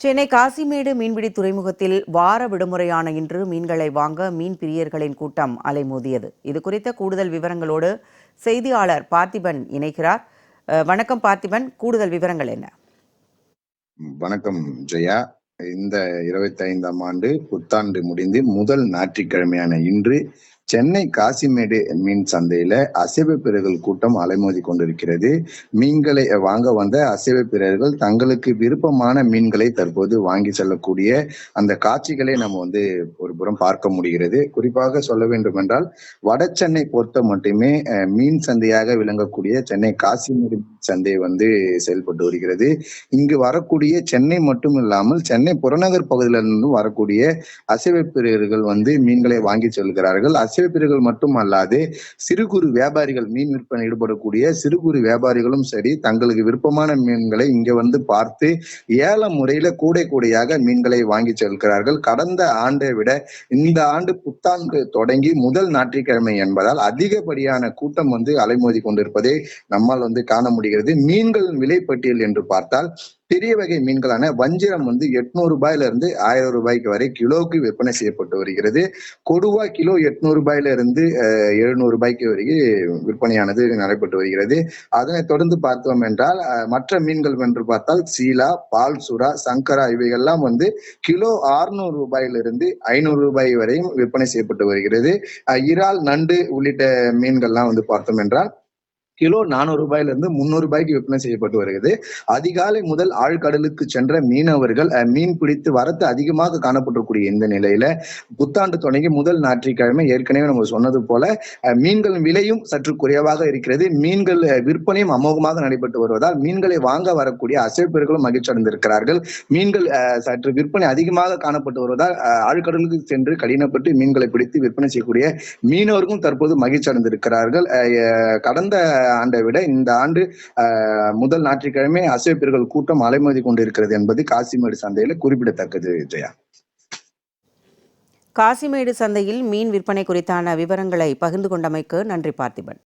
சென்னை காசிமேடு மீன்பிடி துறைமுகத்தில் வார விடுமுறையான இன்று மீன்களை வாங்க மீன் பிரியர்களின் கூட்டம் அலைமோதியது. இது குறித்த கூடுதல் விவரங்களோடு செய்தியாளர் பார்த்திபன் இணைக்கிறார் அஹ், வணக்கம் பார்த்திபன். கூடுதல் விவரங்கள் என்ன? வணக்கம் ஜெயா. இந்த இருபத்தி ஐந்தாம் ஆண்டு புத்தாண்டு முடிந்து முதல் ஞாயிற்றுக்கிழமையான இன்று சென்னை காசிமேடு மீன் சந்தையில அசைவ பிறர்கள் கூட்டம் அலைமோதி கொண்டிருக்கிறது. மீன்களை வாங்க வந்த அசைவ பிறர்கள் தங்களுக்கு விருப்பமான மீன்களை தற்போது வாங்கி செல்லக்கூடிய அந்த காட்சிகளை நம்ம வந்து ஒரு புறம் பார்க்க முடிகிறது. குறிப்பாக சொல்ல வேண்டும் என்றால் வட சென்னை பொறுத்த மட்டுமே மீன் சந்தையாக விளங்கக்கூடிய சென்னை காசிமேடு சந்தை வந்து செயல்பட்டு வருகிறது. இங்கு வரக்கூடிய சென்னை மட்டும் இல்லாமல் சென்னை புறநகர் பகுதியிலிருந்து வரக்கூடிய அசைவ பிறர்கள் வந்து மீன்களை வாங்கி செல்கிறார்கள். அசைவ மட்டும் அல்லாது சிறு குறு வியாபாரிகள் மீன் விற்பனை ஈடுபடக்கூடிய சிறு குறு வியாபாரிகளும் சரி தங்களுக்கு விருப்பமான மீன்களை இங்க வந்து பார்த்து ஏல முறையில கூடை கூடையாக மீன்களை வாங்கி செல்கிறார்கள். கடந்த ஆண்டை விட இந்த ஆண்டு புத்தாண்டு தொடங்கி முதல் ஞாயிற்றுக்கிழமை என்பதால் அதிகப்படியான கூட்டம் வந்து அலைமோதி கொண்டிருப்பதை நம்மால் வந்து காண முடிகிறது. மீன்களின் விலைப்பட்டியல் என்று பார்த்தால் பெரிய வகை மீன்களான வஞ்சிரம் வந்து எட்நூறு ரூபாயில இருந்து ஆயிரம் ரூபாய்க்கு வரை கிலோவுக்கு விற்பனை செய்யப்பட்டு வருகிறது. கொடுவா கிலோ எட்நூறு ரூபாயில இருந்து எழுநூறு ரூபாய்க்கு வரைக்கும் விற்பனையானது நடைபெற்று வருகிறது. அதனைத் தொடர்ந்து பார்த்தோம் என்றால் மற்ற மீன்கள் என்று பார்த்தால் சீலா பால் சுறா சங்கரா இவைகள்லாம் வந்து கிலோ 600 ரூபாயிலிருந்து ஐநூறு ரூபாய் வரையும் விற்பனை செய்யப்பட்டு வருகிறது. இறால் நண்டு உள்ளிட்ட மீன்கள்லாம் வந்து பார்த்தோம் என்றால் கிலோ நானூறு ரூபாயில இருந்து முன்னூறு ரூபாய்க்கு விற்பனை செய்யப்பட்டு வருகிறது. அதிகாலை முதல் ஆழ்கடலுக்கு சென்ற மீனவர்கள் மீன் பிடித்து வரத்து அதிகமாக காணப்பட்டக்கூடிய இந்த நிலையில புத்தாண்டு தொடங்கி முதல் ஞாயிற்றுக்கிழமை ஏற்கனவே நம்ம சொன்னது போல மீன்கள் மீன்களின் விலையும் சற்று குறைவாக இருக்கிறது. மீன்கள் விற்பனையும் அமோகமாக நடைபெற்று வருவதால் மீன்களை வாங்க வரக்கூடிய அசைப்பெருகளும் மகிழ்ச்சி அடைந்திருக்கிறார்கள். மீன்கள் சற்று விற்பனை அதிகமாக காணப்பட்டு வருவதால் ஆழ்கடலுக்கு சென்று கடினப்பட்டு மீன்களை பிடித்து விற்பனை செய்யக்கூடிய மீனவர்களும் தற்போது மகிழ்ச்சி அடைந்திருக்கிறார்கள். கடந்த ஆண்டை விட இந்த ஆண்டு முதல் ஞாயிற்றுக்கிழமை அசைப்பெருகள் கூட்டம் அலைமோதி கொண்டிருக்கிறது என்பது காசிமேடு சந்தையில குறிப்பிடத்தக்கது ஜெயா காசிமேடு சந்தையில் மீன் விற்பனை குறித்தான விவரங்களை பகிர்ந்து கொண்டமைக்கு நன்றி பார்த்திபன்.